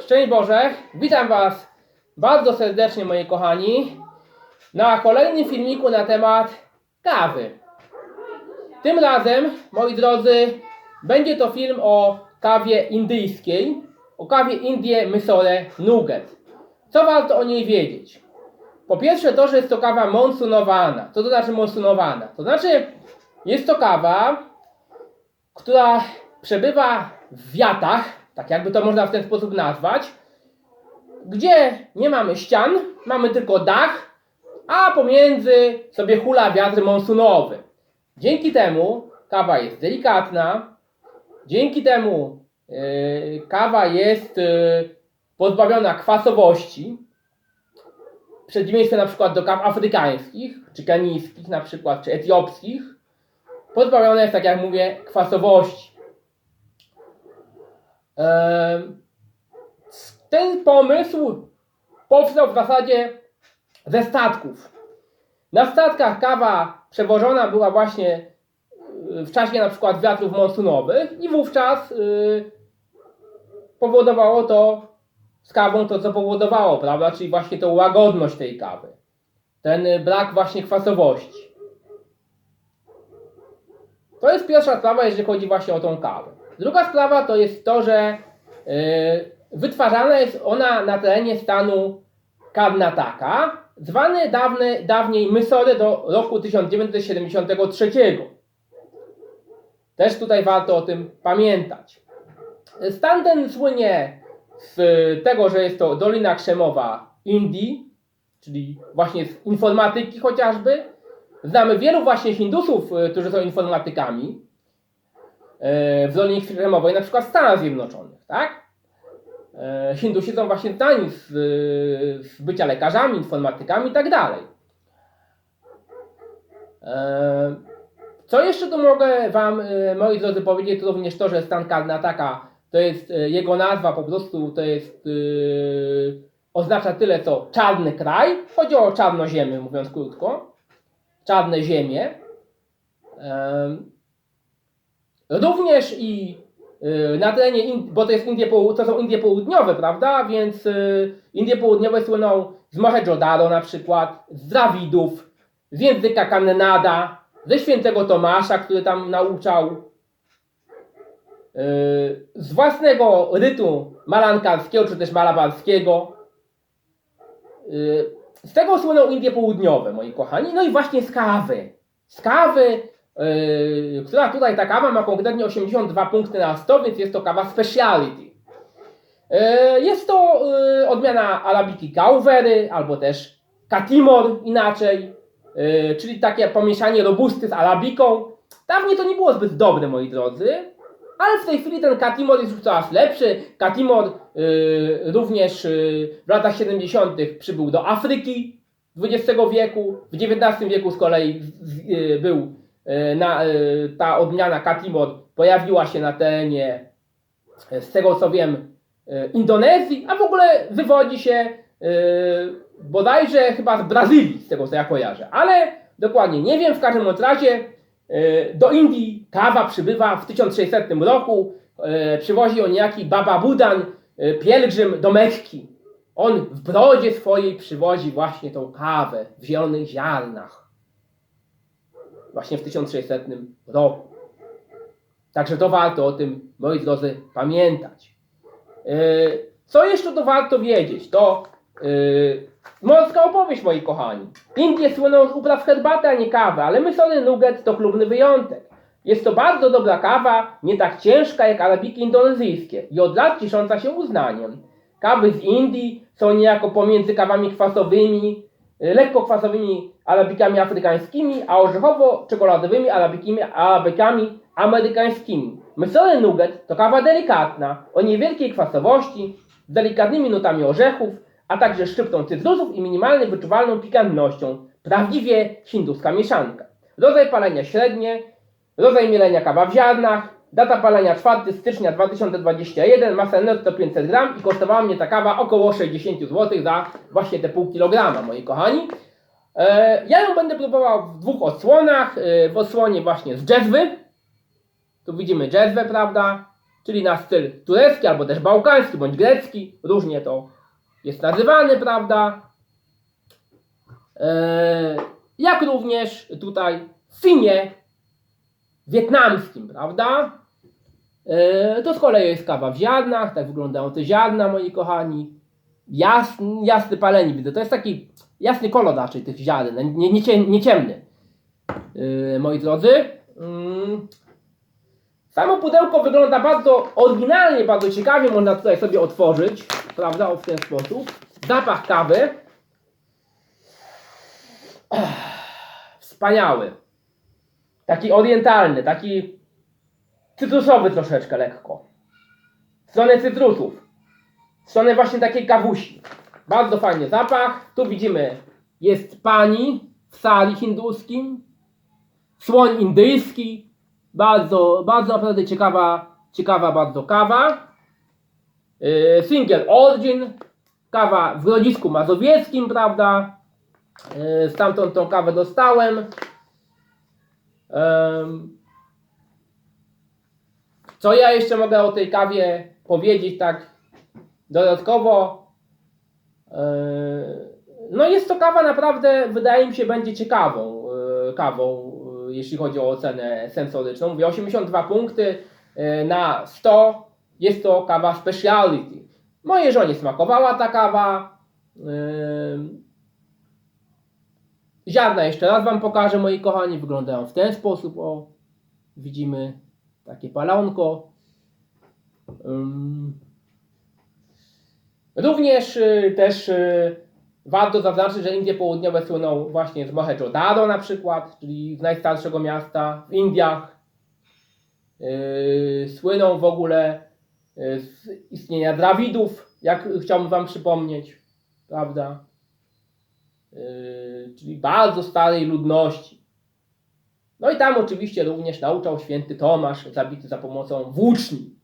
Szczęść Boże, witam Was bardzo serdecznie moi kochani na kolejnym filmiku na temat kawy. Tym razem, moi drodzy, będzie to film o kawie indyjskiej, o kawie Indie Mysore Nugget. Co warto o niej wiedzieć? Po pierwsze to, że jest to kawa monsunowana. Co to znaczy monsunowana? To znaczy jest to kawa, która przebywa w wiatach, tak jakby to można w ten sposób nazwać, gdzie nie mamy ścian, mamy tylko dach, a pomiędzy sobie hula wiatr monsunowy. Dzięki temu kawa jest delikatna, dzięki temu yy, kawa jest yy, pozbawiona kwasowości, przeciwieństwie na przykład do kaw afrykańskich, czy kenijskich na przykład, czy etiopskich, pozbawiona jest, tak jak mówię, kwasowości. Ten pomysł powstał w zasadzie ze statków. Na statkach kawa przewożona była właśnie y, w czasie na przykład wiatrów monsunowych i wówczas y, powodowało to z kawą to, co powodowało, prawda? Czyli właśnie tą łagodność tej kawy. Ten y, brak właśnie kwasowości. To jest pierwsza sprawa, jeżeli chodzi właśnie o tą kawę. Druga sprawa to jest to, że yy, wytwarzana jest ona na terenie stanu Karnataka, zwany dawny, dawniej Mysore do roku 1973. Też tutaj warto o tym pamiętać. Stan ten słynie z tego, że jest to Dolina Krzemowa Indii, czyli właśnie z informatyki chociażby. Znamy wielu właśnie Hindusów, y, którzy są informatykami w Dolinie Krzemowej, na przykład w Stanach Zjednoczonych, tak? Y, Hindusi są właśnie znani z, z bycia lekarzami, informatykami i tak dalej. E, Co jeszcze tu mogę Wam, moi drodzy, powiedzieć, to również to, że stan Karnataka to jest jego nazwa, po prostu to jest oznacza tyle co czarny kraj. Chodzi o czarnoziemy, mówiąc krótko. Czarne ziemie. Em, Również i y, na terenie, bo to, jest Indie, to są Indie Południowe, prawda? Więc y, Indie Południowe słyną z Mohenjo-Daro na przykład, z Drawidów, z języka Kannada, ze świętego Tomasza, który tam nauczał, y, z własnego rytu malankarskiego, czy też malabarskiego. Z tego słyną Indie Południowe, moi kochani. No i właśnie z kawy. Z kawy, która tutaj ta kawa ma konkretnie 82 punkty na 100, więc jest to kawa speciality. Yy, jest to yy, odmiana arabiki Cauvery, albo też Katimor inaczej, yy, czyli takie pomieszanie robusty z arabiką. Dawniej to nie było zbyt dobre, moi drodzy, ale w tej chwili ten Katimor jest już coraz lepszy. Katimor yy, również yy, w latach 70. przybył do Afryki XX wieku. W XIX wieku z kolei yy, był yy, na, yy, ta odmiana Katimor pojawiła się na terenie, yy, z tego co wiem, Indonezji, a w ogóle wywodzi się bodajże chyba z Brazylii, z tego co ja kojarzę. Ale dokładnie nie wiem, w każdym razie E, Do Indii kawa przybywa w 1600 roku. e, Przywozi on niejaki Baba Budan, e, pielgrzym do Mekki. On w brodzie swojej przywozi właśnie tą kawę w zielonych ziarnach. Właśnie w 1600 roku. Także to warto o tym, moi drodzy, pamiętać. E, Co jeszcze to warto wiedzieć? To yy, morska opowieść, moi kochani. Indie słyną z upraw herbaty, a nie kawy, ale Mysore Nugget to chlubny wyjątek. Jest to bardzo dobra kawa, nie tak ciężka jak arabiki indonezyjskie i od lat ciesząca się uznaniem. Kawy z Indii są niejako pomiędzy kawami kwasowymi, y, lekko kwasowymi arabikami afrykańskimi, a orzechowo-czekoladowymi arabikami, arabikami amerykańskimi. Mysore Nugget to kawa delikatna, o niewielkiej kwasowości, z delikatnymi nutami orzechów, a także szczyptą cytrusów i minimalnie wyczuwalną pikantnością. Prawdziwie hinduska mieszanka. Rodzaj palenia średnie, rodzaj mielenia kawa w ziarnach, data palenia 4 stycznia 2021, masa netto 500 gram i kosztowała mnie ta kawa około 60 zł za właśnie te pół kilograma, moi kochani. E, ja ją będę próbował w dwóch odsłonach, e, w odsłonie właśnie z dżezwy, tu widzimy dżezwę, prawda? czyli na styl turecki albo też bałkański bądź grecki, różnie to jest nazywany, prawda? E, jak również tutaj w finie wietnamskim, prawda? E, to z kolei jest kawa w ziarnach, tak wyglądają te ziarna, moi kochani. Jasny, jasny paleni widzę, to jest taki jasny kolor raczej tych ziaren, nie, nie, nie ciemny. Yy, moi drodzy. Mm. Samo pudełko wygląda bardzo oryginalnie, bardzo ciekawie, można tutaj sobie otworzyć, prawda, w ten sposób. Zapach kawy. Wspaniały. Taki orientalny, taki cytrusowy troszeczkę lekko. W stronę cytrusów. W stronę właśnie takiej kawusi. Bardzo fajny zapach. Tu widzimy, jest pani w sari hinduskim. Słoń indyjski. Bardzo, bardzo naprawdę ciekawa, ciekawa bardzo kawa. Yy, Single Origin. Kawa w rodzisku mazowieckim, prawda? Yy, stamtąd tą kawę dostałem. Em, co ja jeszcze mogę o tej kawie powiedzieć tak dodatkowo? Yy, No jest to kawa naprawdę, wydaje mi się, będzie ciekawą yy, kawą, yy, jeśli chodzi o ocenę sensoryczną. Mówię 82 punkty na 100. Jest to kawa speciality. Mojej żonie smakowała ta kawa. Ziarna jeszcze raz Wam pokażę, moi kochani. Wyglądają w ten sposób. O, widzimy takie palonko. Również y, też y, warto zaznaczyć, że Indie Południowe słyną właśnie z Mohenjo-Daro na przykład, czyli z najstarszego miasta w Indiach. Yy, słyną w ogóle y, z istnienia Drawidów, jak chciałbym Wam przypomnieć, prawda? Czyli bardzo starej ludności. No i tam oczywiście również nauczał święty Tomasz, zabity za pomocą włóczni,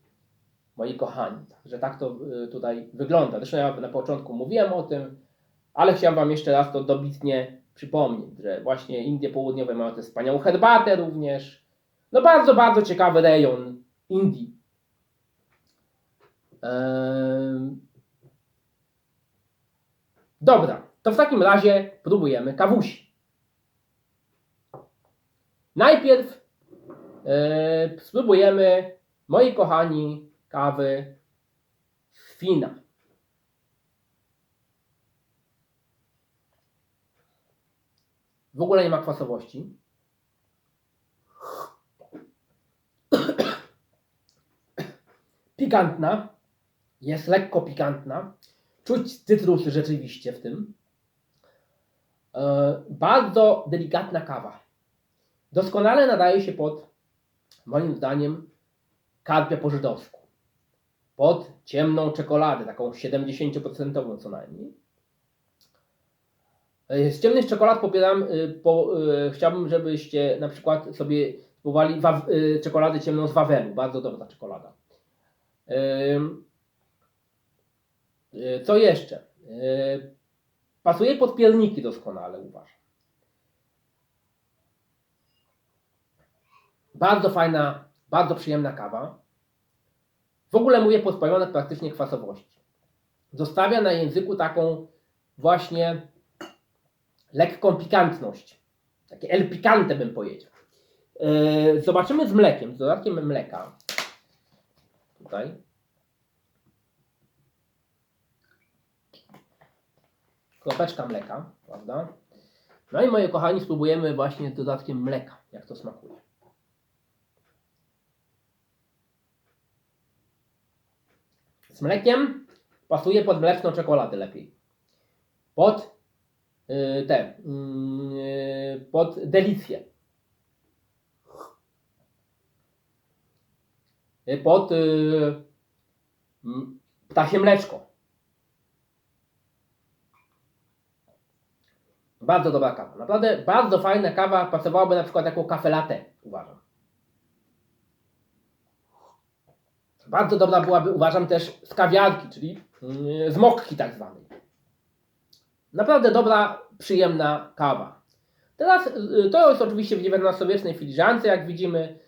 moi kochani. Także tak to y, tutaj wygląda. Zresztą ja na początku mówiłem o tym, ale chciałem Wam jeszcze raz to dobitnie przypomnieć, że właśnie Indie Południowe mają tę wspaniałą herbatę również. No bardzo, bardzo ciekawy rejon Indii. Dobra, to w takim razie próbujemy kawusi. Najpierw e, spróbujemy, moi kochani, kawy Fina. W ogóle nie ma kwasowości. Pikantna. Jest lekko pikantna. Czuć cytrusy rzeczywiście w tym. E, bardzo delikatna kawa. Doskonale nadaje się pod, moim zdaniem, karpia po żydowsku. Pod ciemną czekoladę, taką 70% co najmniej. E, Z ciemnych czekolad popieram, y, po, y, chciałbym, żebyście na przykład sobie spróbowali waw, y, czekoladę ciemną z Wawelu. Bardzo dobra czekolada. Co jeszcze? Pasuje pod pierniki doskonale, uważam. Bardzo fajna, bardzo przyjemna kawa. W ogóle mówię pozbawione praktycznie kwasowości. Zostawia na języku taką właśnie lekką pikantność. Takie el picante bym powiedział. Yy, zobaczymy z mlekiem, z dodatkiem mleka. Tutaj. Kropeczka mleka, prawda? No i moi kochani, spróbujemy właśnie z dodatkiem mleka, jak to smakuje. Z mlekiem pasuje pod mleczną czekoladę lepiej. Pod y, te, y, pod delicję. Y, Pod y, m, ptasie mleczko. Bardzo dobra kawa. Naprawdę bardzo fajna kawa. Pasowałaby na przykład jako kafe latte, uważam. Bardzo dobra byłaby, uważam, też z kawiarki, czyli yy, z mokki tak zwanej. Naprawdę dobra, przyjemna kawa. Teraz yy, to jest oczywiście w XIX-wiecznej filiżance, jak widzimy.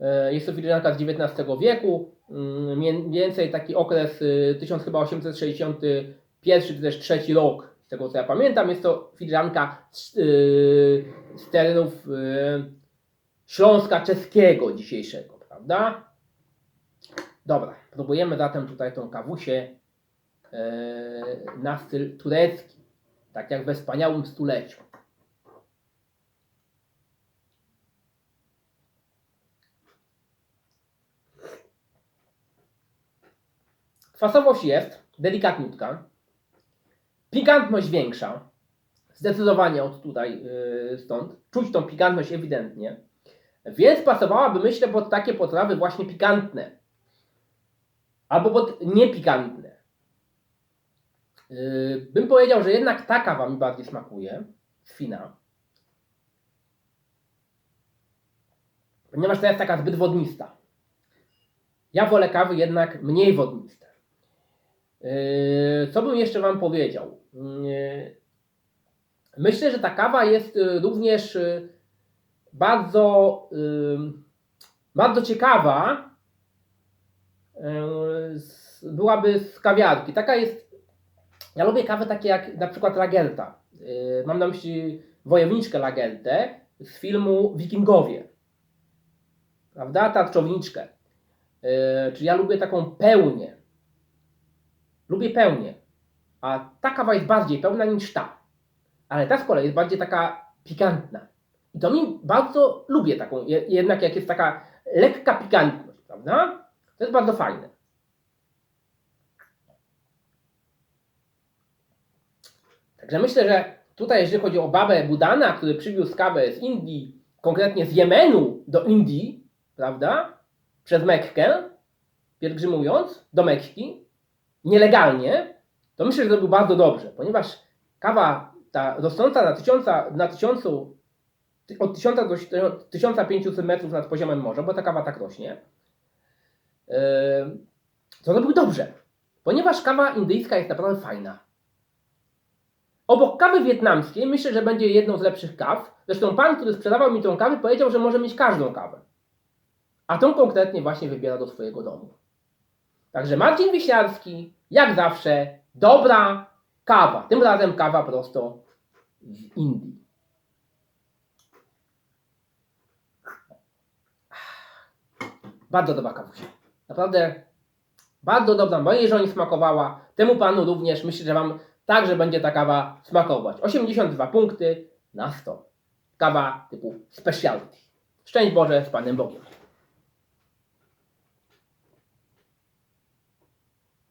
E, Jest to filiżanka z XIX wieku, mm, mie- więcej taki okres y, 1861 czy też trzeci rok, z tego co ja pamiętam. Jest to filiżanka z, y, terenów y, Śląska Czeskiego dzisiejszego, prawda? Dobra, próbujemy zatem tutaj tą kawusię e, na styl turecki, tak jak we wspaniałym stuleciu. Kwasowość jest delikatniutka, pikantność większa, zdecydowanie od tutaj yy, stąd, czuć tą pikantność ewidentnie, więc pasowałaby myślę pod takie potrawy właśnie pikantne, albo pod niepikantne. Yy, bym powiedział, że jednak ta kawa mi bardziej smakuje, z Fina, ponieważ to jest taka zbyt wodnista. Ja wolę kawy jednak mniej wodniste. Yy, Co bym jeszcze Wam powiedział? Yy, Myślę, że ta kawa jest również bardzo, bardzo ciekawa. Z- Byłaby z kawiarki. Taka jest. Ja lubię kawę takie jak na przykład Lagerta. Yy, Mam na myśli wojowniczkę Lagertę z filmu Wikingowie. Prawda? Tarczowniczkę. Yy, Czyli ja lubię taką pełnię. Lubię pełnię. A ta kawa jest bardziej pełna niż ta. Ale ta z kolei jest bardziej taka pikantna. I to mi bardzo lubię taką, je- jednak jak jest taka lekka pikantność, prawda? To jest bardzo fajne. Także myślę, że tutaj, jeżeli chodzi o babę Budana, który przywiózł kawę z Indii, konkretnie z Jemenu do Indii, prawda? Przez Mekkę, pielgrzymując do Mekki, nielegalnie, to myślę, że zrobił bardzo dobrze, ponieważ kawa ta rosnąca na, tysiąca, na tysiącu, ty- od 1000 do 1500 metrów nad poziomem morza, bo ta kawa tak rośnie, to robił dobrze, ponieważ kawa indyjska jest naprawdę fajna. Obok kawy wietnamskiej myślę, że będzie jedną z lepszych kaw. Zresztą pan, który sprzedawał mi tą kawę, powiedział, że może mieć każdą kawę. A tą konkretnie właśnie wybiera do swojego domu. Także Marcin Wiśniarski, jak zawsze, dobra kawa. Tym razem kawa prosto z Indii. Bardzo dobra kawusia. Naprawdę bardzo dobra. Mojej żonie smakowała. Temu panu również. Myślę, że wam także będzie ta kawa smakować. 82 punkty na 100. Kawa typu specialty. Szczęść Boże z Panem Bogiem.